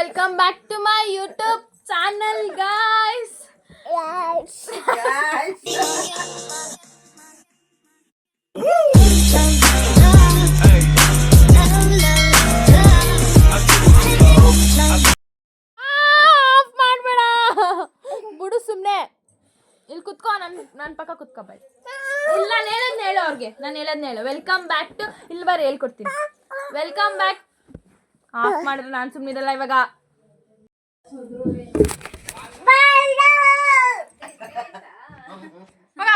welcome back to my YouTube channel guys off ಮಾಡ್ಬೇಡ. ಬಿಡು ಸುಮ್ಮನೆ ಇಲ್ಲಿ ಕುತ್ಕೋ ನನ್ನ ನನ್ನ ಪಕ್ಕ ಕುತ್ಕೋ ಬೈ ಇಲ್ಲ ನಾನು ಹೇಳೋದ್ನ ಹೇಳು ಅವ್ರಿಗೆ. ನಾನು ಹೇಳೋದ್ನ ಹೇಳು. ವೆಲ್ಕಮ್ ಬ್ಯಾಕ್ ಟು ಇಲ್ಲಿ ಬರ್ರಿ ಹೇಳ್ಕೊಡ್ತೀನಿ. ವೆಲ್ಕಮ್ ಬ್ಯಾಕ್ ಆಫ್ ಮಾಡಿದ್ರೆ ನಾನು ಸುಮ್ಮನಿರಲ್ಲ ಇವಾಗ ಮಗ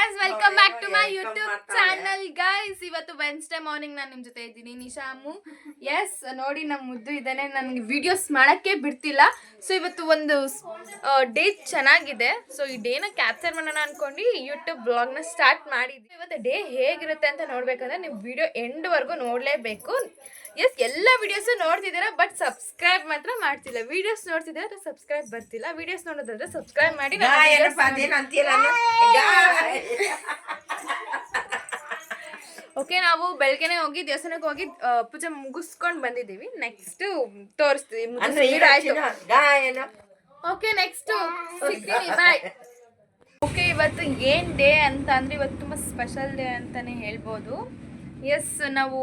as welcome back to my YouTube channel guys ಇವತ್ತು ವೆನ್ಸ್ಡೇ ಮಾರ್ನಿಂಗ್ ನಾನು ನಿಮ್ಮ ಜೊತೆ ಇದ್ದೀನಿ ನಿಶಾ ಅಮ್ಮು. ಎಸ್ ನೋಡಿ ನಮ್ಮ ಮುದ್ದು ಇದ್ದಾನೆ. ನನಗೆ ವಿಡಿಯೋಸ್ ಮಾಡೋಕ್ಕೆ ಬಿಡ್ತಿಲ್ಲ. ಸೊ ಇವತ್ತು ಒಂದು ಡೇ ಚೆನ್ನಾಗಿದೆ. ಸೊ ಈ ಡೇನ ಕ್ಯಾಪ್ಚರ್ ಮಾಡೋಣ ಅನ್ಕೊಂಡು ಯೂಟ್ಯೂಬ್ ಬ್ಲಾಗ್ನ ಸ್ಟಾರ್ಟ್ ಮಾಡಿದ್ವಿ. ಇವತ್ತು ಡೇ ಹೇಗಿರುತ್ತೆ ಅಂತ ನೋಡ್ಬೇಕಂದ್ರೆ ನೀವು ವಿಡಿಯೋ ಎಂಡ್ವರೆಗೂ ನೋಡಲೇಬೇಕು. ಎಸ್ ಎಲ್ಲ ವಿಡಿಯೋಸು ನೋಡ್ತಿದ್ದೀರಾ ಬಟ್ ಸಬ್ಸ್ಕ್ರೈಬ್ ಮಾತ್ರ ಮಾಡ್ತಿಲ್ಲ. ವಿಡಿಯೋಸ್ ನೋಡ್ತಿದ್ದೀರಾ ಸಬ್ಸ್ಕ್ರೈಬ್ ಬರ್ತಿಲ್ಲ. ವಿಡಿಯೋಸ್ ನೋಡೋದಾದ್ರೆ ಸಬ್ಸ್ಕ್ರೈಬ್ ಮಾಡಿ. ಓಕೆ ನಾವು ಬೆಳಗ್ಗೆನೆ ಹೋಗಿ ದೇವಸ್ಥಾನಕ್ಕೆ ಹೋಗಿ ಪೂಜೆ ಮುಗಿಸ್ಕೊಂಡು ಬಂದಿದ್ದೀವಿ. ನೆಕ್ಸ್ಟ್ ತೋರಿಸ್ತೀವಿ ಆಯ್ತು. ಓಕೆ ನೆಕ್ಸ್ಟ್ ಸಿಗ್ತೀನಿ ಬಾಯ್ ಓಕೆ ಇವತ್ತು ಏನ್ ಡೇ ಅಂತ ಅಂದ್ರೆ ಇವತ್ತು ತುಂಬಾ ಸ್ಪೆಷಲ್ ಡೇ ಅಂತಾನೆ ಹೇಳ್ಬೋದು. ಎಸ್ ನಾವು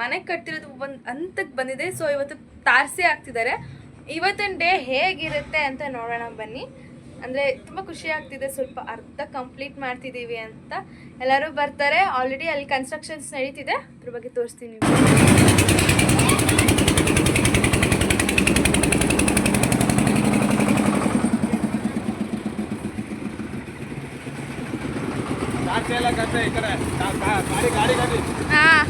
ಮನೆ ಕಟ್ಟಿರೋದು ಒಂದು ಹಂತಕ್ಕೆ ಬಂದಿದೆ ಸೊ ಇವತ್ತು ತಾರಸಿ ಆಗ್ತಿದ್ದಾರೆ ಇವತ್ತಿನ ಡೇ ಹೇಗಿರುತ್ತೆ ಅಂತ ನೋಡೋಣ ಬನ್ನಿ. ಅಂದರೆ ತುಂಬ ಖುಷಿ ಆಗ್ತಿದೆ. ಸ್ವಲ್ಪ ಅರ್ಧ ಕಂಪ್ಲೀಟ್ ಮಾಡ್ತಿದ್ದೀವಿ ಅಂತ. ಎಲ್ಲರೂ ಬರ್ತಾರೆ. ಆಲ್ರೆಡಿ ಅಲ್ಲಿ ಕನ್ಸ್ಟ್ರಕ್ಷನ್ಸ್ ನಡೀತಿದೆ. ಅದ್ರ ಬಗ್ಗೆ ತೋರಿಸ್ತೀನಿ ಹಾಂ.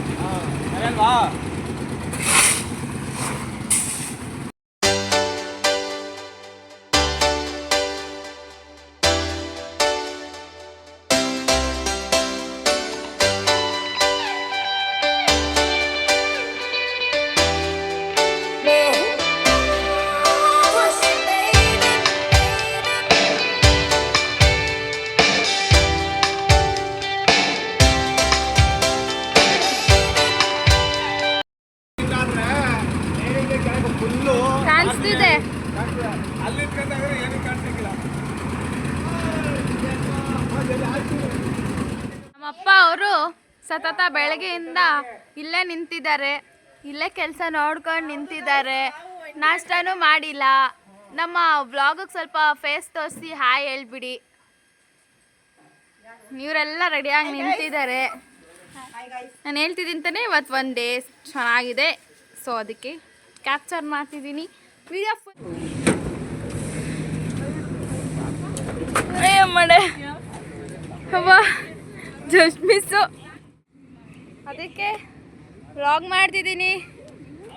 ನಿಂತಿದ್ದಾರೆ ಇಲ್ಲೇ ಕೆಲಸ ನೋಡ್ಕೊಂಡು ನಿಂತಿದ್ದಾರೆ. ನಾಷ್ಟನೂ ಮಾಡಿಲ್ಲ. ನಮ್ಮ ವ್ಲಾಗಿಗೆ ಸ್ವಲ್ಪ ಫೇಸ್ ತೋರಿಸಿ ಹಾಯ್ ಹೇಳ್ಬಿಡಿ. ಇವರೆಲ್ಲ ರೆಡಿಯಾಗಿ ನಿಂತಿದ್ದಾರೆ. ನಾನು ಹೇಳ್ತಿದ್ದೀನಿ ತಾನೇ ಇವತ್ತು ಒಂದು ಡೇ ಚೆನ್ನಾಗಿದೆ. ಸೊ ಅದಕ್ಕೆ ಕ್ಯಾಪ್ಚರ್ ಮಾಡ್ತಿದ್ದೀನಿ. ವಿಡಿಯೋ ಅವ್ವ ಜಸ್ಟ್ ಮಿಸ್ಸು ಅದಕ್ಕೆ ವ್ಲಾಗ್ ಮಾಡ್ತಿದ್ದೀನಿ.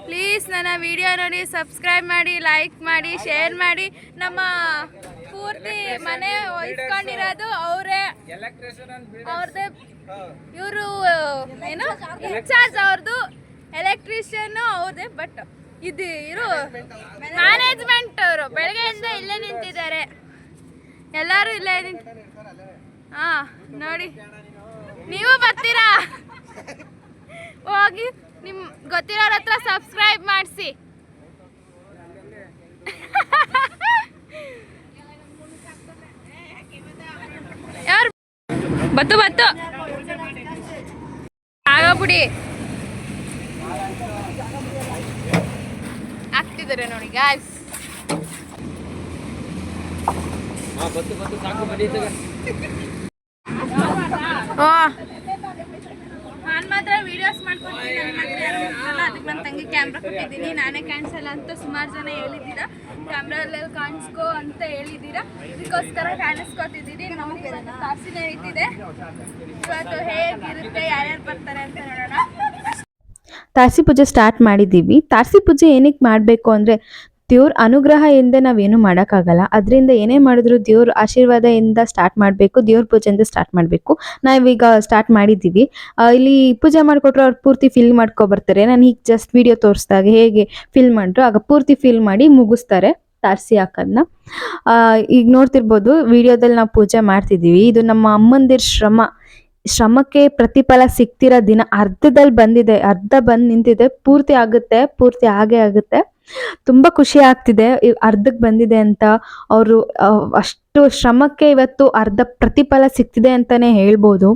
ಪ್ಲೀಸ್ ನನ್ನ ವಿಡಿಯೋ ನೋಡಿ ಸಬ್ಸ್ಕ್ರೈಬ್ ಮಾಡಿ ಲೈಕ್ ಮಾಡಿ ಶೇರ್ ಮಾಡಿ. ನಮ್ಮ ಪೂರ್ತಿ ಮನೆ ವಹಿಸ್ಕೊಂಡಿರೋದು ಅವರೇ. ಅವ್ರದ್ದೇ ಇವರು, ಏನು? ಇನ್ಚಾರ್ಜ್ ಅವ್ರದ್ದು ಎಲೆಕ್ಟ್ರಿಷಿಯನ್ ಅವ್ರದೇ ಬಟ್ ಇದು ಇರು ಮ್ಯಾನೇಜ್ಮೆಂಟ್ ಅವರು. ಬೆಳಗ್ಗೆಯಿಂದ ಇಲ್ಲೇ ನಿಂತಿದ್ದಾರೆ. ಎಲ್ಲರೂ ಇಲ್ಲೇ ನಿಂತ ಹಾ, ನೋಡಿ. ನೀವು ಬರ್ತೀರಾ? ಹೋಗಿ ನಿಮ್ ಗೊತ್ತಿರೋರ ಹತ್ರ ಸಬ್ಸ್ಕ್ರೈಬ್ ಮಾಡಿಸಿ. ಯಾರು ಬತ್ತು ಬತ್ತು. ಆಗಬಿಡಿ ಆಗ್ತಿದ್ದಾರೆ ನೋಡಿ ಗಾಯ್ಸ್ ಹಾಂ ಬತ್ತು ಬತ್ತು ಸಾಕು ಮರೀತಾಗ ನಾನು ಮಾತ್ರ ವಿಡಿಯೋಸ್ ಮನೇಲಿ ಅದಕ್ಕೆ ನನ್ನ ತಂಗಿ ಕ್ಯಾಮ್ರಾ ಕೊಟ್ಟಿದ್ದೀನಿ, ನಾನೇ ಕಾಣಿಸಲ್ಲ ಅಂತ ಸುಮಾರು ಜನ ಹೇಳಿದ್ದೀರಾ. ಕ್ಯಾಮ್ರಾದಲ್ಲಿ ಕಾಣಿಸ್ಕೋ ಅಂತ ಹೇಳಿದ್ದೀರಾ. ಅದಕ್ಕೋಸ್ಕರ ಕಾಣಿಸ್ಕೊತಿದ್ದೀನಿ ನಮಗೆ ಕಾಸಿ ಇದ್ದಿದೆ ಇವತ್ತು ಹೇಗಿರುತ್ತೆ, ಯಾರ್ಯಾರು ಬರ್ತಾರೆ ಅಂತ ನೋಡೋಣ ತಾರಸಿ ಪೂಜೆ ಸ್ಟಾರ್ಟ್ ಮಾಡಿದ್ದೀವಿ. ತಾರಸಿ ಪೂಜೆ ಏನಕ್ಕೆ ಮಾಡಬೇಕು ಅಂದರೆ ದೇವ್ರ ಅನುಗ್ರಹ ಇಲ್ಲದೆ ನಾವೇನು ಮಾಡೋಕ್ಕಾಗಲ್ಲ. ಅದರಿಂದ ಏನೇ ಮಾಡಿದ್ರು ದೇವ್ರ ಆಶೀರ್ವಾದದಿಂದ ಸ್ಟಾರ್ಟ್ ಮಾಡಬೇಕು, ದೇವ್ರ ಪೂಜೆಯಿಂದ ಸ್ಟಾರ್ಟ್ ಮಾಡಬೇಕು. ನಾವೀಗ ಸ್ಟಾರ್ಟ್ ಮಾಡಿದ್ದೀವಿ. ಇಲ್ಲಿ ಪೂಜೆ ಮಾಡಿಕೊಟ್ರು ಅವ್ರು ಪೂರ್ತಿ ಫಿಲ್ ಮಾಡ್ಕೊಬರ್ತಾರೆ. ನಾನು ಈಗ ಜಸ್ಟ್ ವಿಡಿಯೋ ತೋರಿಸಿದಾಗ ಹೇಗೆ ಫಿಲ್ ಮಾಡಿದ್ರು ಆಗ ಪೂರ್ತಿ ಫಿಲ್ ಮಾಡಿ ಮುಗಿಸ್ತಾರೆ ತಾರಸಿ ಹಾಕೋದನ್ನ ಈಗ ನೋಡ್ತಿರ್ಬೋದು ವಿಡಿಯೋದಲ್ಲಿ ನಾವು ಪೂಜೆ ಮಾಡ್ತಿದ್ದೀವಿ. ಇದು ನಮ್ಮ ಅಮ್ಮಂದಿರ ಶ್ರಮ. ಶ್ರಮಕ್ಕೆ ಪ್ರತಿಫಲ ಸಿಗ್ತಿರೋ ದಿನ ಅರ್ಧದಲ್ಲಿ ಬಂದಿದೆ, ಅರ್ಧ ಬಂದು ನಿಂತಿದೆ, ಪೂರ್ತಿ ಆಗುತ್ತೆ, ಪೂರ್ತಿ ಆಗೇ ಆಗುತ್ತೆ. ತುಂಬಾ ಖುಷಿ ಆಗ್ತಿದೆ ಅರ್ಧಕ್ಕೆ ಬಂದಿದೆ ಅಂತ ಅವರು ಅಷ್ಟು ಶ್ರಮಕ್ಕೆ ಇವತ್ತು ಅರ್ಧ ಪ್ರತಿಫಲ ಸಿಗ್ತಿದೆ ಅಂತಾನೆ ಹೇಳ್ಬೋದು.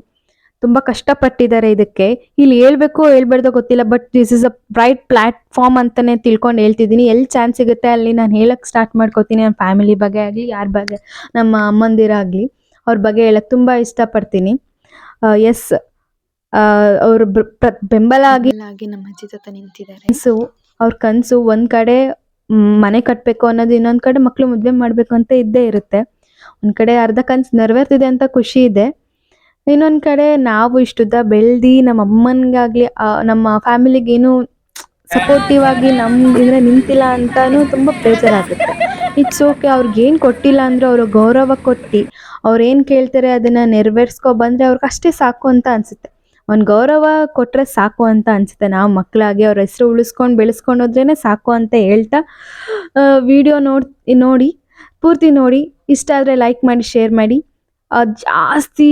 ತುಂಬಾ ಕಷ್ಟಪಟ್ಟಿದ್ದಾರೆ ಇದಕ್ಕೆ. ಇಲ್ಲಿ ಹೇಳ್ಬೇಕು ಹೇಳ್ಬಾರ್ದೋ ಗೊತ್ತಿಲ್ಲ but this is a bright platform ಅಂತಾನೆ ತಿಳ್ಕೊಂಡು ಹೇಳ್ತಿದ್ದೀನಿ. ಎಲ್ಲಿ ಚಾನ್ಸ್ ಸಿಗುತ್ತೆ ಅಲ್ಲಿ ನಾನು ಹೇಳಕ್ ಸ್ಟಾರ್ಟ್ ಮಾಡ್ಕೋತೀನಿ ನನ್ನ ಫ್ಯಾಮಿಲಿ ಬಗ್ಗೆ ಆಗಲಿ, ಯಾರ ಬಗ್ಗೆ, ನಮ್ಮ ಅಮ್ಮಂದಿರಾಗಲಿ, ಅವ್ರ ಬಗ್ಗೆ ಹೇಳಕ್ ತುಂಬಾ ಇಷ್ಟಪಡ್ತೀನಿ. ಎಸ್ ಅವರು ಬೆಂಬಲ ಆಗಿ ನಮ್ಮ ಅಜ್ಜಿ ತಾತ ನಿಂತಿದ್ದಾರೆ. ಕನಸು ಅವ್ರ ಕನಸು ಒಂದ್ ಕಡೆ ಮನೆ ಕಟ್ಬೇಕು ಅನ್ನೋದು ಇನ್ನೊಂದ್ ಕಡೆ ಮಕ್ಳು ಮದ್ವೆ ಮಾಡ್ಬೇಕು ಅಂತ ಇದ್ದೇ ಇರುತ್ತೆ. ಒಂದ್ ಕಡೆ ಅರ್ಧ ಕನ್ಸು ನೆರವೇರ್ತಿದೆ ಅಂತ ಖುಷಿ ಇದೆ. ಇನ್ನೊಂದ್ ಕಡೆ ನಾವು ಇಷ್ಟುದ್ದ ಬೆಳ್ದಿ ನಮ್ಮ ಅಮ್ಮನ್ಗಾಗ್ಲಿ ನಮ್ಮ ಫ್ಯಾಮಿಲಿಗೆ ಏನು ಸಪೋರ್ಟಿವ್ ಆಗಿ ನಮ್ ಇದ್ರೆ ನಿಂತಿಲ್ಲ ಅಂತಾನು ತುಂಬಾ ಬೇಜಾರಾಗುತ್ತೆ. ಇಟ್ಸ್ ಓಕೆ ಅವ್ರಿಗೆ ಏನ್ ಕೊಟ್ಟಿಲ್ಲ ಅಂದ್ರೆ ಅವ್ರ ಗೌರವ ಕೊಟ್ಟು. ಅವ್ರೇನು ಕೇಳ್ತಾರೆ ಅದನ್ನ ನೆರವೇರ್ಸ್ಕೊ ಬಂದ್ರೆ ಅವ್ರಿಗೆ ಅಷ್ಟೇ ಸಾಕು ಅಂತ ಅನ್ಸುತ್ತೆ. ಒಂದು ಗೌರವ ಕೊಟ್ಟರೆ ಸಾಕು ಅಂತ ಅನ್ಸುತ್ತೆ. ನಾವು ಮಕ್ಕಳಾಗಿ ಅವ್ರ ಹೆಸರು ಉಳಿಸ್ಕೊಂಡು ಬೆಳೆಸ್ಕೊಂಡು ಹೋದ್ರೇ ಸಾಕು ಅಂತ ಹೇಳ್ತಾ ವಿಡಿಯೋ ನೋಡ್, ನೋಡಿ, ಪೂರ್ತಿ ನೋಡಿ. ಇಷ್ಟ ಆದರೆ ಲೈಕ್ ಮಾಡಿ ಶೇರ್ ಮಾಡಿ. ಅದು ಜಾಸ್ತಿ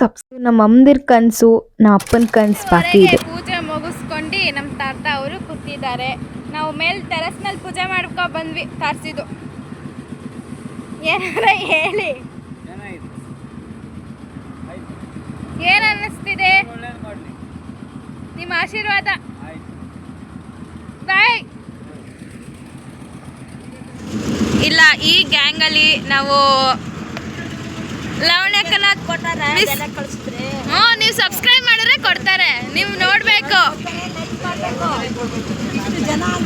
ಸಬ್ಸ್ ನಮ್ಮ ಅಮ್ಮದಿರ್ ಕನಸು ನಮ್ಮ ಅಪ್ಪನ ಕನಸು ಬಾಕಿ ಇದೆ. ಪೂಜೆ ಮುಗಿಸ್ಕೊಂಡು ನಮ್ಮ ತಾತ ಅವರು ಕೂತಿದ್ದಾರೆ. ನಾವು ಮೇಲ್ ಟೆರಸ್ನಲ್ಲಿ ಪೂಜೆ ಮಾಡ್ಕೊ ಬಂದ್ವಿ, ತಾರ್ಸಿದ್ದು. ಏನಾರ ಹೇಳಿ. ಏನ್ ಅನ್ನಿಸ್ತಿದೆ? ನಿಮ್ಮ ಆಶೀರ್ವಾದ. ಬಾಯ್ ಇಲ್ಲ ಈ ಗ್ಯಾಂಗಲ್ಲಿ ನಾವು ಲವಣ್ಯಕನ ಹ್ಞೂ ನೀವು ಸಬ್ಸ್ಕ್ರೈಬ್ ಮಾಡಿದ್ರೆ ಕೊಡ್ತಾರೆ. ನೀವು ನೋಡಬೇಕು.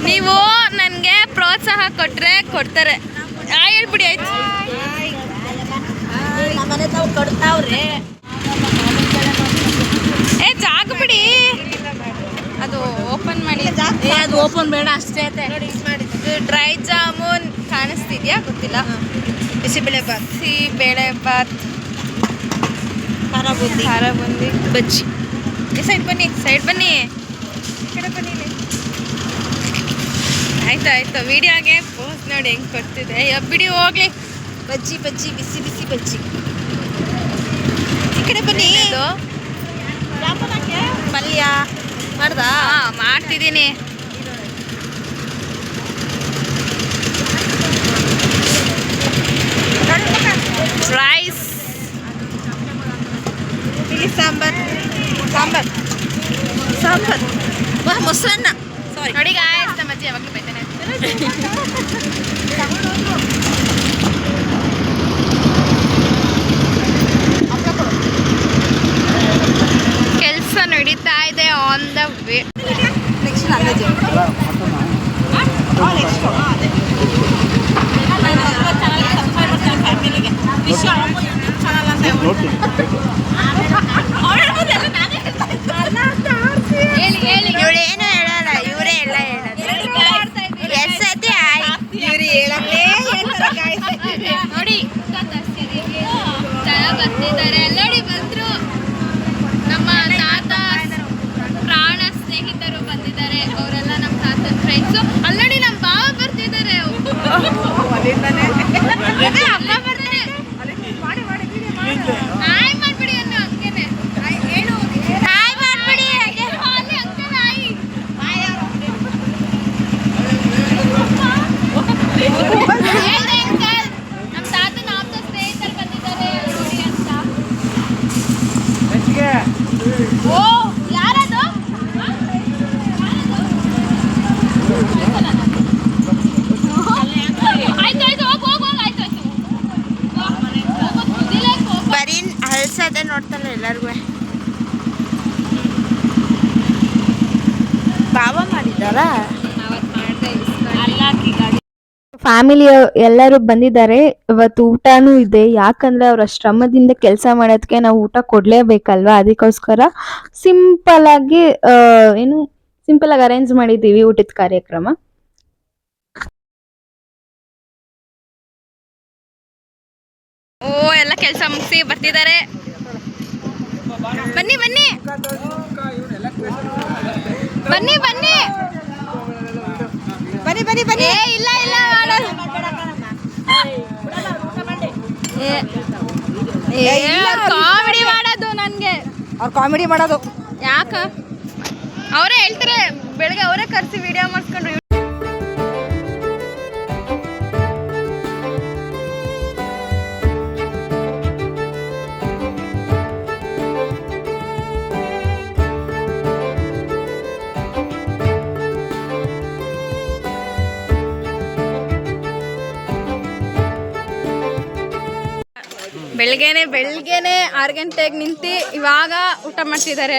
ನೀವು ನನಗೆ ಪ್ರೋತ್ಸಾಹ ಕೊಟ್ಟರೆ ಕೊಡ್ತಾರೆ. ಆ ಹೇಳ್ಬಿಡಿ, ಆಯ್ತು. ಏ ಜಾಗ ಬಿಡಿ ಅದು ಓಪನ್ ಮಾಡಿ. ಅದು ಓಪನ್ ಬೇಡ, ಅಷ್ಟೇ ಇದು ಡ್ರೈ ಜಾಮೂನ್ ಕಾಣಿಸ್ತಿದ್ಯಾ? ಗೊತ್ತಿಲ್ಲ. ಬಿಸಿಬೇಳೆ ಬಾತ್ ಬೇಳೆ ಬಾತ್. ಖಾರ ಬುಂದಿ. ಖಾರ ಬುಂದಿ. ಬಜ್ಜಿ. ಸೈಡ್ ಬನ್ನಿ ಸೈಡ್ ಬನ್ನಿ ಈ ಕಡೆ ಬನ್ನಿ ಇಲ್ಲಿ. ಆಯ್ತು ಇತ್ತು. ವಿಡಿಯೋಗೆ ಪೋಸ್ ನೋಡಿ ಹೆಂಗೆ ಕೊಡ್ತಿದೆ ಬಿಡಿ ಹೋಗ್ಲಿ. ಬಜ್ಜಿ ಬಜ್ಜಿ ಬಿಸಿ ಬಿಸಿ ಬಜ್ಜಿ. ಈ ಕಡೆ ಬನ್ನಿ. ಪಲ್ಯ ಮಾಡ್ದಾ? ಮಾಡ್ತಿದ್ದೀನಿ. ರೈಸ್ ಸಾಂಬಾರ್. ಸಾಂಬಾರ್. ಸಾಂಬಾರ್. ಮೊಸರನ್ನ. ಸಾರಿ ನೋಡಿ ಗಾಯ್ಸ್ ನಮ್ಮ ಅಜ್ಜಿ ಯಾವಾಗಲೂ ಕೆಲಸ ನಡೀತಾ ಇದೆ ಆನ್ ದ ವೇ ಹೇಳಿ ಹೇಳಿ ಇವಳೇನು ಹೇಳಲ್ಲ ಇವರೇ ಎಲ್ಲ ಹೇಳೋದು ಎಸ್ ಸತಿ ಆಯ್ತು ಇವ್ರು ಹೇಳಲ್ಲೇ ನೋಡಿ ಜನ ಬರ್ತಿದ್ದಾರೆ ನೋಡಿ ಬಂದ್ರು ನಮ್ಮ ತಾತ ಪ್ರಾಣ ಸ್ನೇಹಿತರು ಬಂದಿದ್ದಾರೆ ಅವರೆಲ್ಲ ನಮ್ಮ ತಾತನ ಫ್ರೆಂಡ್ಸು ಅಲ್ಲಿ ನಮ್ಮ ಭಾವ ಬರ್ತಿದ್ದಾರೆ ಅದೇ ಅಮ್ಮ ಬರ್ತಾರೆ ಹಾಯ್ ಮಾಡ್ಬಿಡಿ ಅನ್ನೋ ಹಂಗೇನೆ ಹಾಯ್ ಮಾಡ್ಬಿಡಿ ಹಾಗೆ ಅಲ್ಲಿ ಅಂಕಲ್ ಹಾಯ್ ಹೇಳ್ದೆ ಅಂಕಲ್ ನಮ್ಮ ತಾತನ ಆಪ್ತ ಸ್ನೇಹಿತರು ಬಂದಿದ್ದಾರೆ ನೋಡಿ ಅಂತ ಓ ಯಾರದು ಆಯ್ತು ಆಯ್ತು ಹೋಗು ಹೋಗು ಹೋಗು ಆಯ್ತು ಆಯ್ತು ಬರೀ ಹಲ್ಸದೆ ನೋಡ್ತಲ್ಲ ಎಲ್ಲರಿಗೂ ಬಾವ ಮಾಡಿದಾರ ಫ್ಯಾಮಿಲಿ ಎಲ್ಲರೂ ಬಂದಿದ್ದಾರೆ. ಇವತ್ತು ಊಟನೂ ಇದೆ. ಯಾಕಂದ್ರೆ ಅವ್ರ ಶ್ರಮದಿಂದ ಕೆಲಸ ಮಾಡೋದಕ್ಕೆ ನಾವು ಊಟ ಕೊಡ್ಲೇಬೇಕಲ್ವಾ? ಅದಕ್ಕೋಸ್ಕರ ಸಿಂಪಲ್ ಆಗಿ ಏನು ಸಿಂಪಲ್ ಆಗಿ ಅರೇಂಜ್ ಮಾಡಿದ್ದೀವಿ ಊಟದ ಕಾರ್ಯಕ್ರಮ. ಓ, ಎಲ್ಲ ಕೆಲಸ ಮುಗಿಸಿ ಬರ್ತಿದ್ದಾರೆ. ಬನ್ನಿ ಬನ್ನಿ. ಬನ್ನಿ ಬನ್ನಿ. ಬನ್ನಿ ಬನ್ನಿ ಬನ್ನಿ. ಇಲ್ಲ ಇಲ್ಲ ಕಾಮಿಡಿ ಮಾಡೋದು ನನ್ಗೆ. ಅವ್ರು ಕಾಮಿಡಿ ಮಾಡೋದು. ಯಾಕ? ಅವರೇ ಹೇಳ್ತಾರೆ ಬೆಳಗ್ಗೆ ಅವರೇ ಕರೆಸಿ ವಿಡಿಯೋ ಮಾಡಿಸ್ಕೊಂಡ್ರು ಬೆಳಗ್ಗೆನೆ ಬೆಳಗ್ಗೆನೆ ಆರು ಗಂಟೆಗೆ ನಿಂತು ಇವಾಗ ಊಟ ಮಾಡ್ತಿದ್ದಾರೆ.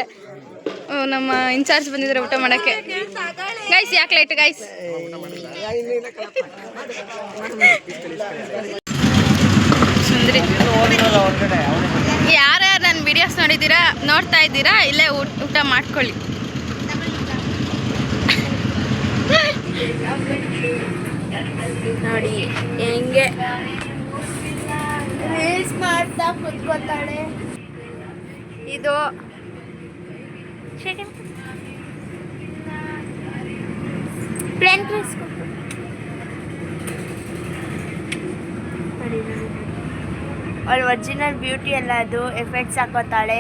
ನಮ್ಮ ಇನ್ಚಾರ್ಜ್ ಬಂದಿದ್ದಾರೆ ಊಟ ಮಾಡಕ್ಕೆ. ಗೈಸ್ ಯಾಕೆ ಲೈಟ್ ಗೈಸ್ ಯಾರ ಯಾರ್ಯಾರು ನನ್ನ ವಿಡಿಯೋಸ್ ನೋಡಿದ್ದೀರಾ, ನೋಡ್ತಾ ಇದ್ದೀರಾ, ಇಲ್ಲೇ ಊಟ ಮಾಡ್ಕೊಳ್ಳಿ. ನೋಡಿ, ಹೆಂಗೆ ರೀಲ್ಸ್ ಮಾಡ್ತಾ ಕುತ್ಕೋತಾಳೆ. ಇದು. ಪ್ಲೇನ್ ಕ್ರೀಸ್ ಅವಳ ಒರಿಜಿನಲ್ ಬ್ಯೂಟಿ ಎಲ್ಲ ಅದು ಎಫೆಕ್ಟ್ಸ್ ಹಾಕೋತಾಳೆ.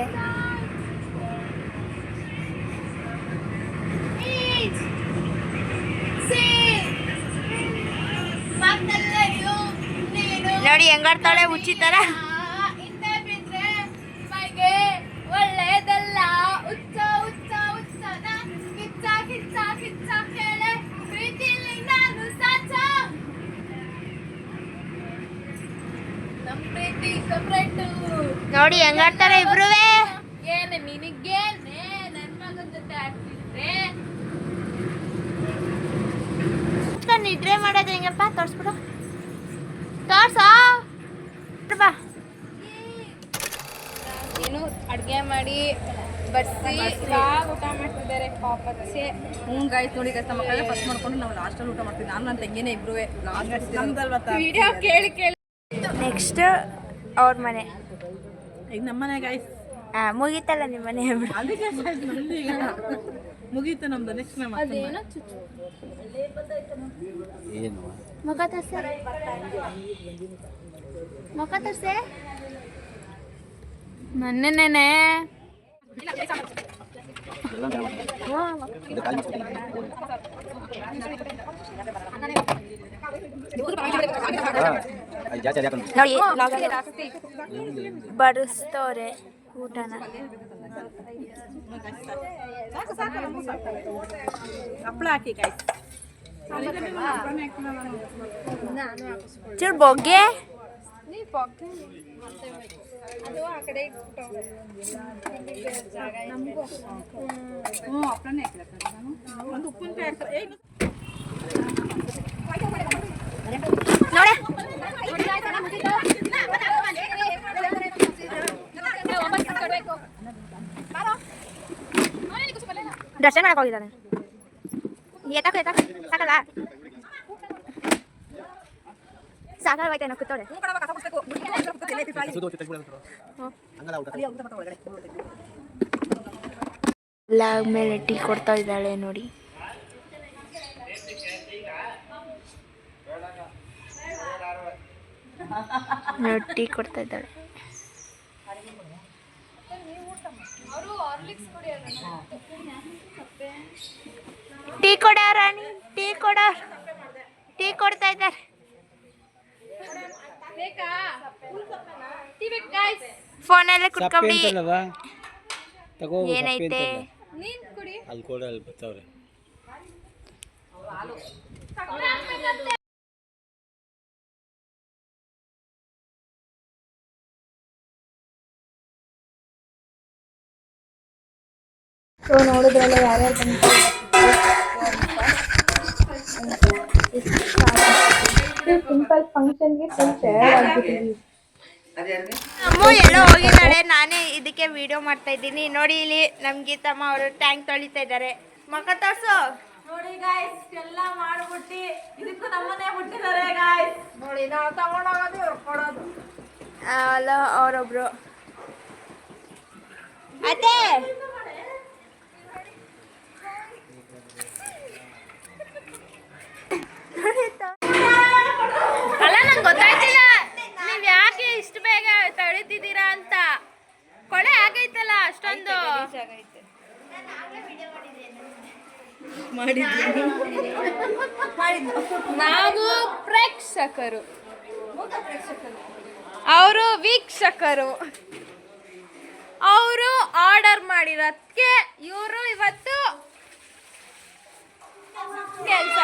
ನೋಡಿ ಹೆಂಗಾಡ್ತಾಳೆ ಹುಚ್ಚಿ ತರ? ಒಳ್ಳೆಯದಲ್ಲ ಉಚ್ಚ ಉಚ್ಚ ಉಚ್ಚನ ಕಿಚ್ಚ ಕಿಚ್ಚ ಕಿಚ್ಚ ಕೇಳೆ. ಪ್ರೀತಿಲಿ ನಾನು ಸಾಚ. ನಮ್ ಪ್ರೀತಿ ಸಪ್ರೇಟು. ನೋಡಿ ಹೆಂಗಾಡ್ತಾರೆ ಇಬ್ರುವೆ. ಏನೆ ನಿನಗೇನೆ? ನನ್ ಮಗನ ಜೊತೆ ಕುತ್ಕೊಂಡ್ ನಿದ್ರೆ ಮಾಡೋದು ಹೆಂಗಪ್ಪ? ತೋರ್ಸ್ಬಿಡು. ತೋರ್ಸಾ? ಮಾಡಿ ಬಡಿಸಿ ಇವಾಗ ಊಟ ಮಾಡ್ತಿದ್ದಾರೆ? ಪಾಪಕ್ಕೆ ಹ್ಞೂ ಗಾಯ್ತು ನೋಡಿ ಕಷ್ಟ ಮಕ್ಕಳೆಲ್ಲ ಮಕ್ಕಳೇ ಫಸ್ಟ್ ಮಾಡ್ಕೊಂಡು ನಾವು ಲಾಸ್ಟಲ್ಲಿ ಊಟ ಮಾಡ್ತೀವಿ. ನಾನು ನನ್ನ ತಂಗಿನೇ ಇಬ್ರು ಲಾಸ್ಟ್ ವಿಡಿಯೋ ಕೇಳಿ ಕೇಳಿ. ನೆಕ್ಸ್ಟ್ ಅವ್ರ ಮನೆ. ಈಗ ನಮ್ಮನೆ ಗಾಯ್ಸ್ ಆ, ಮುಗೀತಲ್ಲ ನಿಮ್ಮ ಮನೆ ಅದಕ್ಕೆ ಮುಗೀತು ನಮ್ದು ನೆಕ್ಸ್ಟ್ ನಮ್ಮ ಮುಖ ತರ್ಸೆ. ಮುಖ ತೋರ್ಸೆ? ಮೊನ್ನೆನೇನೆ ನೋಡಿ ಬಡಿಸ್ತವ್ರೆ ಊಟನ. ಹಪ್ಪಳ ಹಾಕಿ ಚೂರು ಬೊಗ್ಗೆ. ಹ್ಞೂ ಹಪ್ಪಳನೇ ಹಾಕಿಲ್ಲ ನಾನು ಒಂದು ಉಪ್ಪಿನಕಾಯಿ ಹಾಕ್ತಾರೆ ಏ ನೋಡೆ ದರ್ಶನ ಮಾಡಕ್ ಹೋಗಿದ್ದಾನೆ ಎತ್ತಾಕ ಎತ್ತಾಕ ಸಾಕಲ್ಲ ಸಾಕಾಗೋಯ್ತೇನೋ ಕೂತೋಳೆ ಲಾಗ್ ಮೇಲೆ ಟೀ ಕೊಡ್ತಾ ಇದ್ದಾಳೆ ನೋಡಿ. ನೋಡಿ, ಟೀ ಕೊಡ್ತಾ ಇದ್ದಾಳೆ. ಟೀ ಕೊಡ ರಾಣಿ, ಟೀ ಕೊಡ, ಟೀ ಕೊಡ್ತಾ ಇದ್ದಾರೆ. ಫೋನಲ್ಲೇ ಕುತ್ಕೊಂಡಿ ಏನೈತೆ ಅಲ್ಲಿ ಕೂಡ ಅಲ್ಲಿ ಬರ್ತಾವ್ರೆ ಸೊ ನೋಡಿದ್ರಲ್ಲ ಯಾರ್ಯಾರು ಬಂದು ಸಿಂಪಲ್ ಫಂಕ್ಷನ್ಗೆ ಫುಲ್ ಟಯರ್ಡ್ ಆಗ್ಬಿಟ್ಟಿದ್ವಿ ಅಮ್ಮ ಎಲ್ಲ ಹೋಗಿದ್ದಾಳೆ ನಾನೇ ಇದಕ್ಕೆ ವಿಡಿಯೋ ಮಾಡ್ತಾ ಇದ್ದೀನಿ. ನೋಡಿ ಇಲ್ಲಿ ನಮ್ ಗೀತಮ್ಮ ಅವರು ಟ್ಯಾಂಕ್ ತೊಳಿತಾ ಇದ್ದಾರೆ. ಮಕ ತೋರ್ಸು. ನೋಡಿ ಗಾಯ್ಸ್ ಎಲ್ಲ ಮಾಡ್ಬಿಟ್ಟಿ ಇದಕ್ಕೂ ನಮ್ಮನೆ ಬಿಟ್ಟಿದ್ದಾರೆ ಗಾಯ್ಸ್ ನೋಡಿ ನಾವು ತಗೊಂಡೋಗೋದು ಇವ್ರು ಕೊಡೋದು. ಅಲ್ಲ ಅವರೊಬ್ರು. ಅದೇ. ಅಲ್ಲ ನಂಗೆ ಗೊತ್ತಾಯ್ತಿಲ್ಲ. ನೀವು ಯಾಕೆ ಇಷ್ಟು ಬೇಗ ತಳಿತಿದ್ದೀರಾ ಅಂತ. ಕೊಳೆ ಆಗೈತಲ್ಲ ಅಷ್ಟೊಂದು. ನಾವು ಪ್ರೇಕ್ಷಕರು. ಅವರು ವೀಕ್ಷಕರು. ಅವರು ಆರ್ಡರ್ ಮಾಡಿರೋದಕ್ಕೆ ಇವರು ಇವತ್ತು ಕೆಲಸ.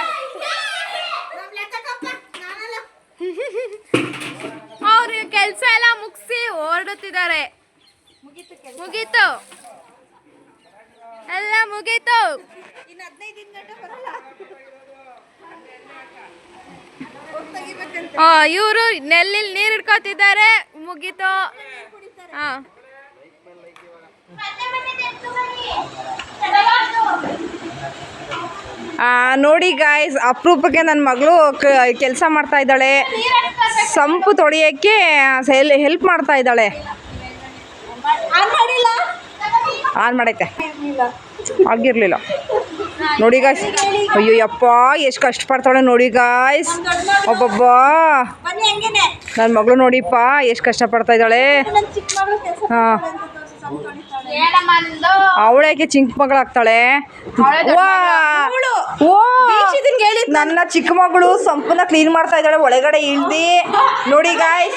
ಅವ್ರು ಕೆಲಸ ಎಲ್ಲ ಮುಗಿಸಿ ಹೊರಡುತ್ತಿದ್ದಾರೆ. ಮುಗೀತು ಎಲ್ಲ ಮುಗೀತು. ಇವರು ನೆಲ್ಲಿ ನೀರು ಹಿಡ್ಕೊತಿದ್ದಾರೆ. ಮುಗೀತು. ಹಾ ಆ, ನೋಡಿ ಗಾಯ್ಸ್ ಅಪರೂಪಕ್ಕೆ ನನ್ನ ಮಗಳು ಕೆಲಸ ಮಾಡ್ತಾ ಇದ್ದಾಳೆ. ಸಂಪು ತೊಳೆಯೋಕ್ಕೆ ಹೆಲ್ಪ್ ಮಾಡ್ತಾ ಇದ್ದಾಳೆ. ಆನ್ ಮಾಡೈತೆ. ಆಗಿರ್ಲಿಲ್ಲ. ನೋಡಿ ಗಾಯ್ಸ್ ಅಯ್ಯೋ ಯಪ್ಪ ಎಷ್ಟು ಕಷ್ಟಪಡ್ತಾಳೆ ನೋಡಿ ಗಾಯ್ಸ್ ಒಬ್ಬಬ್ಬಾ ನನ್ನ ಮಗಳು ನೋಡಿಪ್ಪ ಎಷ್ಟು ಕಷ್ಟಪಡ್ತಾ ಇದ್ದಾಳೆ. ಹಾಂ. ಅವಳೇಕೆ ಚಿಂಕ್ ಮಗಳಾಗ್ತಾಳೆ! ನನ್ನ ಚಿಕ್ಕ ಮಗಳು ಸಂಪೂರ್ಣ ಕ್ಲೀನ್ ಮಾಡ್ತಾ ಇದ್ದಾಳೆ ಒಳಗಡೆ ಇಳ್ದಿ. ನೋಡಿ ಗಾಯ್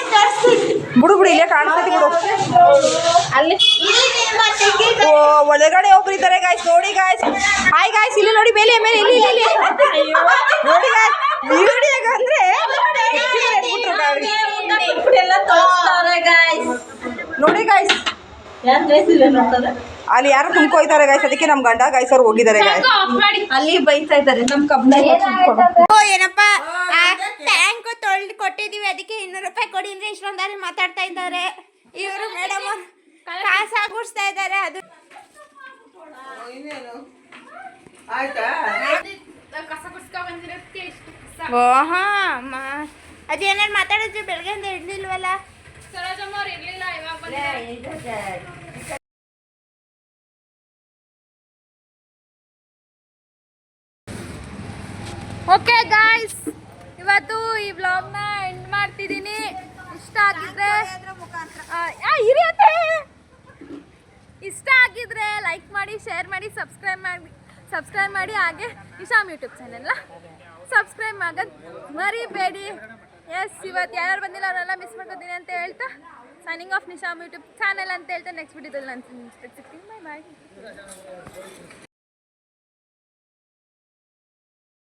ಬಿಡು ಬಿಡು ಇಲ್ಲೇ ಕಾಣಿಸ್ತೈತಿ ಬಿಡು. ಓ ಒಳಗಡೆ ಒಬ್ರು ಇದ್ದಾರೆ ಗಾಯ್ಸ್ ನೋಡಿ ಗಾಯ್ಸ್ ಹಾಯ್ ಗಾಯ್ಸ್ ಇಲ್ಲಿ ನೋಡಿ ಮೇಲೆ ಮೇಲೆ ಇಲ್ಲಿ ಇಲ್ಲಿ ನೋಡಿ ಗಾಯ್ಸ್ ಅಂದ್ರೆ ನೋಡಿ ಗಾಯ್ಸ್ ಅಲ್ಲಿ ಯಾರು ತುಂಬ್ಕೋಯ್ತಾರೆ ಗಾಯ್ಸ್ ಅದಕ್ಕೆ ನಮ್ಮ ಗಂಡ ಗಾಯ್ಸ್ ಅವ್ರು ಹೋಗಿದ್ದಾರೆ ಗಾಯ್ಸ್ ಅಲ್ಲಿ ಬೈತಾ ಇದ್ದಾರೆ ನಮ್ ಕಬ್ಬನ ಓ ಏನಪ್ಪ? ಟ್ಯಾಂಕ್ ತೊಳ್ದು ಕೊಟ್ಟಿದೀವಿ ಅದಕ್ಕೆ ಇನ್ನೂರು ರೂಪಾಯಿ ಕೊಡಿ ಅಂದ್ರೆ ಇಷ್ಟೊಂದಾರಿ ಮಾತಾಡ್ತಾ ಇದ್ದಾರೆ. ಇವರು ಮೇಡಮ್ ಕಾಸು ಹಾಕಿಸ್ತಾ ಇದ್ದಾರೆ ಅದು. ಓಹಾ ಅದೇನಾರು ಮಾತಾಡಿದ್ರೆ ಬೆಳಗ್ಗೆಯಿಂದ ಹಿಡ್ಲಿಲ್ವಲ್ಲ ಸರೋಜಮ್ಮ ಅವ್ರು ಇರ್ಲಿಲ್ಲ ಇವಾಗ ಬಂದಿದ್ದಾರೆ. ಓಕೆ ಗಾಯ್ಸ್ ಇವತ್ತು ಈ ವ್ಲಾಗ್ನ ಎಂಡ್ ಮಾಡ್ತಿದ್ದೀನಿ. ಇಷ್ಟ ಆಗಿದ್ರೆ ಆ, ಇಷ್ಟ ಆಗಿದ್ರೆ ಲೈಕ್ ಮಾಡಿ ಶೇರ್ ಮಾಡಿ ಸಬ್ಸ್ಕ್ರೈಬ್ ಮಾಡಿ ಸಬ್ಸ್ಕ್ರೈಬ್ ಮಾಡಿ ಹಾಗೆ ಇಶಾಮ್ ಯೂಟ್ಯೂಬ್ ಚಾನೆಲ್ನ ಸಬ್ಸ್ಕ್ರೈಬ್ ಆಗೋದು ಮರಿಬೇಡಿ. ಎಸ್ ಇವತ್ತು ಯಾರು ಬಂದಿಲ್ಲ ಅವರೆಲ್ಲ ಮಿಸ್ ಮಾಡ್ಕೊತೀನಿ ಅಂತ ಹೇಳ್ತಾ signing off Nisham YouTube channel ಅಂತ ಹೇಳ್ತಾ ನೆಕ್ಸ್ಟ್ ವಿಡಿಯೋದಲ್ಲಿ ನಾನು ಬಾಯ್ ಬಾಯ್